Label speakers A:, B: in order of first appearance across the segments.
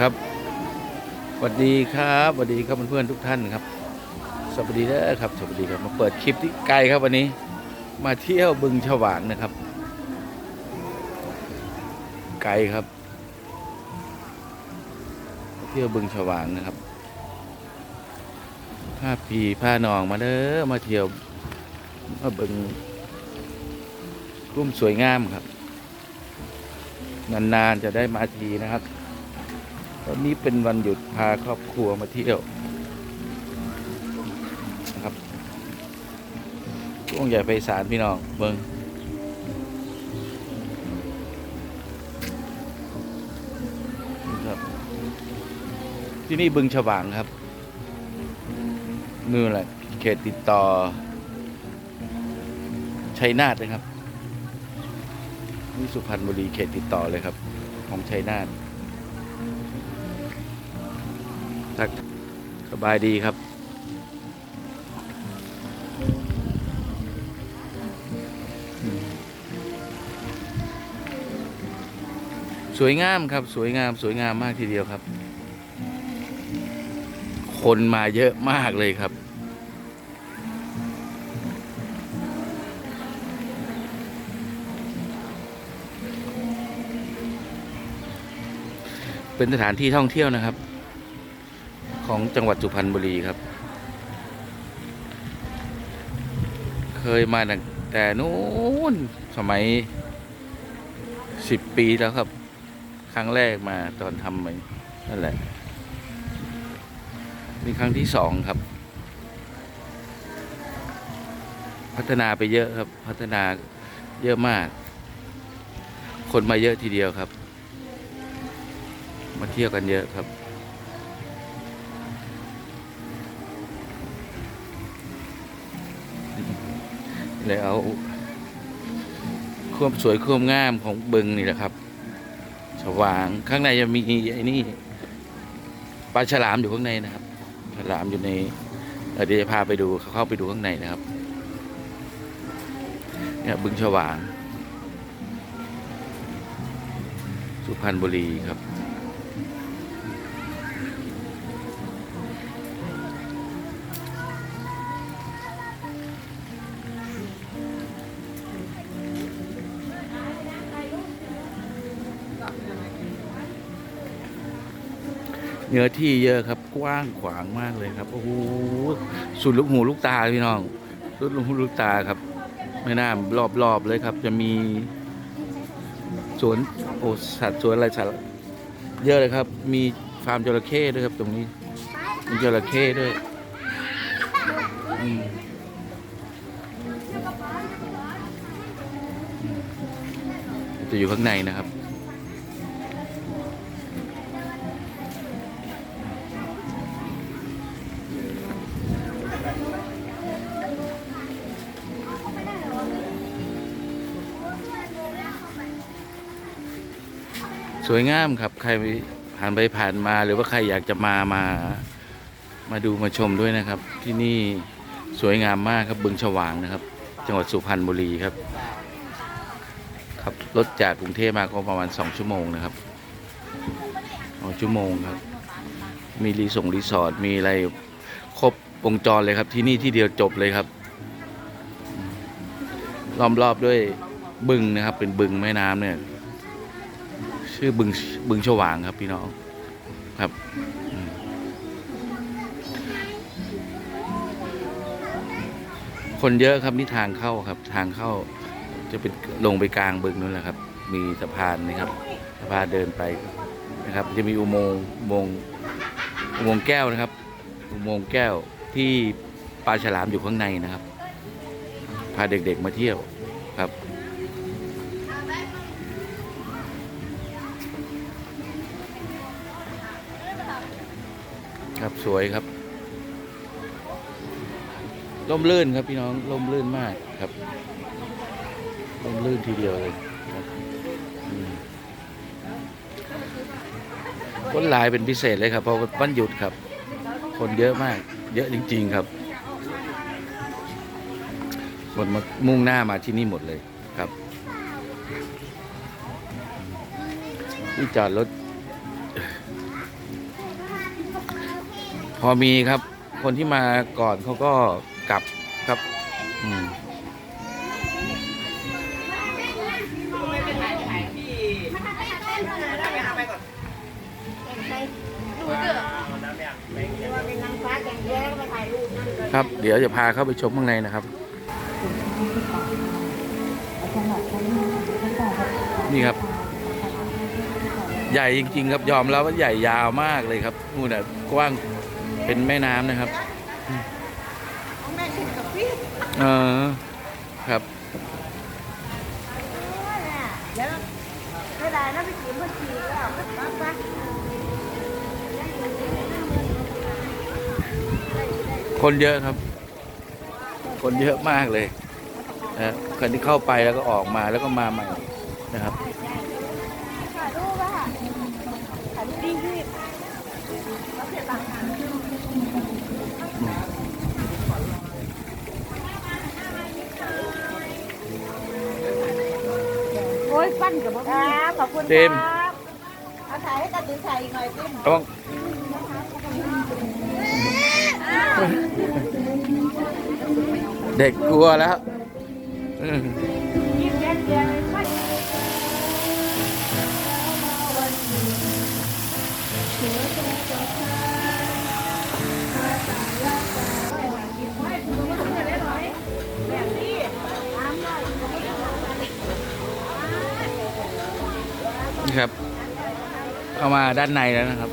A: ครับสวัสดีครับสวัสดีครับเพื่อนๆทุกท่านครับ สวัสดีเด้อครับสวัสดีครับมาเปิดคลิปที่ไกลครับวันนี้ มาเที่ยวบึงฉวางนะครับ ไกลครับ เที่ยวบึงฉวางนะครับผ้าพีผ้านองมาเด้อมาเที่ยวมาบึงร่มสวยงามครับ นานๆจะได้มาทีนะครับ วันนี้เป็นวันหยุดพาครอบครัวมาเที่ยวนะครับช่วงใหญ่ไปสารพี่น้องเบิงครับที่นี่บึงฉวางครับนู่นแหละเขตติดต่อชัยนาทนะครับนี่สุพรรณบุรีเขตติดต่อเลยครับ ของชัยนาท ทักสบายดีครับ สวยงามครับ สวยงามสวยงามมากทีเดียวครับ คนมาเยอะมากเลยครับเป็นสถานที่ท่องเที่ยวนะครับ ของจังหวัดสุพรรณบุรีครับ เคยมาตั้งแต่นู้นสมัยสิบปีแล้วครับ ครั้งแรกมาตอนทำใหม่นั่นแหละนี่ครั้งที่สองครับ พัฒนาไปเยอะครับ พัฒนาเยอะมาก คนมาเยอะทีเดียวครับ มาเที่ยวกันเยอะครับ เลยเอาความสวยความงามของบึงนี่แหละครับ สว่างข้างในจะมีไอ้นี่ปลาฉลามอยู่ข้างในนะครับ ฉลามอยู่ในเดี๋ยวจะพาไปดูเข้าไปดูข้างในนะครับ เนี่ยบึงฉว่าง สุพรรณบุรีครับ นื้อที่เยอะครับ กว้างขวางมากเลยครับโอ้โหสุดลูกหูลูกตาพี่น้องสุดลูกหูลูกตาครับ ไม่น่ารอบๆเลยครับ จะมีสวนโอสัตว์สวนอะไรสัตว์เยอะเลยครับ มีฟาร์มจระเข้ด้วยครับ ตรงนี้ มีจระเข้ด้วยจะอยู่ข้างในนะครับ สวยงามครับ ใครผ่านไปผ่านมา หรือว่าใครอยากจะมามามาดูมาชมด้วยนะครับ ที่นี่สวยงามมากครับบึงฉวางนะครับ จังหวัดสุพรรณบุรีครับขับรถจากกรุงเทพมาก็ประมาณสองชั่วโมงนะครับสองชั่วโมงครับ มีรีสอร์ทรีสอร์ทมีอะไรครบวงจรเลยครับ ที่นี่ที่เดียวจบเลยครับล้อมรอบด้วยบึงนะครับ เป็นบึงแม่น้ำเนี่ย ชื่อบึงบึงฉวางครับพี่น้องครับคนเยอะครับนี่ทางเข้าครับ ทางเข้าจะเป็นลงไปกลางบึงนั่นแหละครับ มีสะพานนะครับสะพานเดินไปนะครับ จะมีอุโมงค์อุโมงค์อุโมงค์แก้วนะครับ อุโมงค์แก้วที่ปลาฉลามอยู่ข้างในนะครับ พาเด็กๆมาเที่ยวครับ ครับสวยครับร่มรื่นครับพี่น้องร่มรื่นมากครับร่มรื่นทีเดียวเลยครับคนหลายเป็นพิเศษเลยครับเพราะวันหยุดครับ คนเยอะมาก เยอะจริง ๆครับคนมามุ่งหน้ามาที่นี่หมดเลยครับที่จอดรถ พอมีครับ คนที่มาก่อนเขาก็กลับครับ อืมครับ เดี๋ยวจะพาเข้าไปชมข้างในนะครับ นี่ครับ ใหญ่จริง ๆ ครับยอมแล้วว่าใหญ่ยาวมากเลยครับนู่นน่ะกว้าง เป็นแม่น้ำนะครับเออครับ
B: แล้วไม่ได้นะไปกินเมื่อกี้แล้วปั๊บปั๊บ
A: คนเยอะครับ คนเยอะมากเลยนะคนที่เข้าไปแล้วก็ออกมาแล้วก็มาใหม่นะครับ
B: โอ้ยปั้นกับพ่อครับขอบคุณ
A: เต็ม
B: ครับเอาถ่ายให้ตาตื่นใส่หน่อยเต็ม
A: ต้องเด็กกลัวแล้ว อืม นี่ครับ เข้ามาด้านในแล้วนะครับ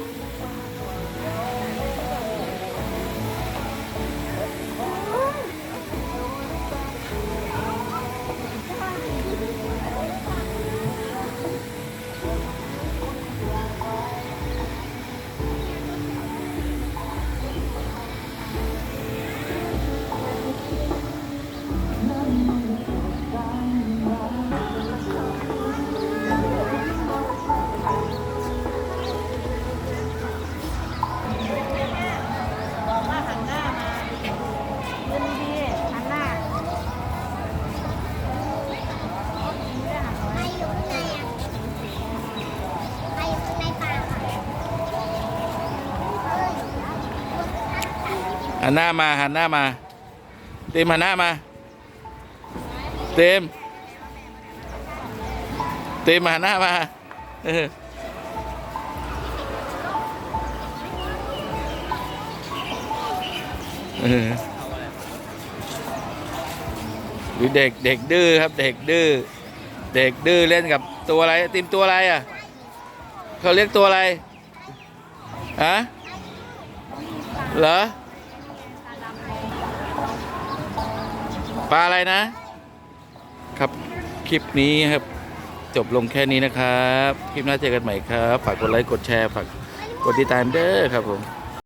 A: หันหน้ามาหันหน้ามา เต็มหันหน้ามา เต็ม เต็มหันหน้ามาเออเออหรือเด็กเด็กดื้อครับ เด็กดื้อเด็กดื้อเล่นกับตัวอะไรติมตัวอะไรอะเขาเรียกตัวอะไรฮะเหรอ ปลาอะไรนะ ครับคลิปนี้ครับ จบลงแค่นี้นะครับ คลิปหน้าเจอกันใหม่ครับ ฝากกดไลค์กดแชร์ฝากกดติดตามเด้อครับผม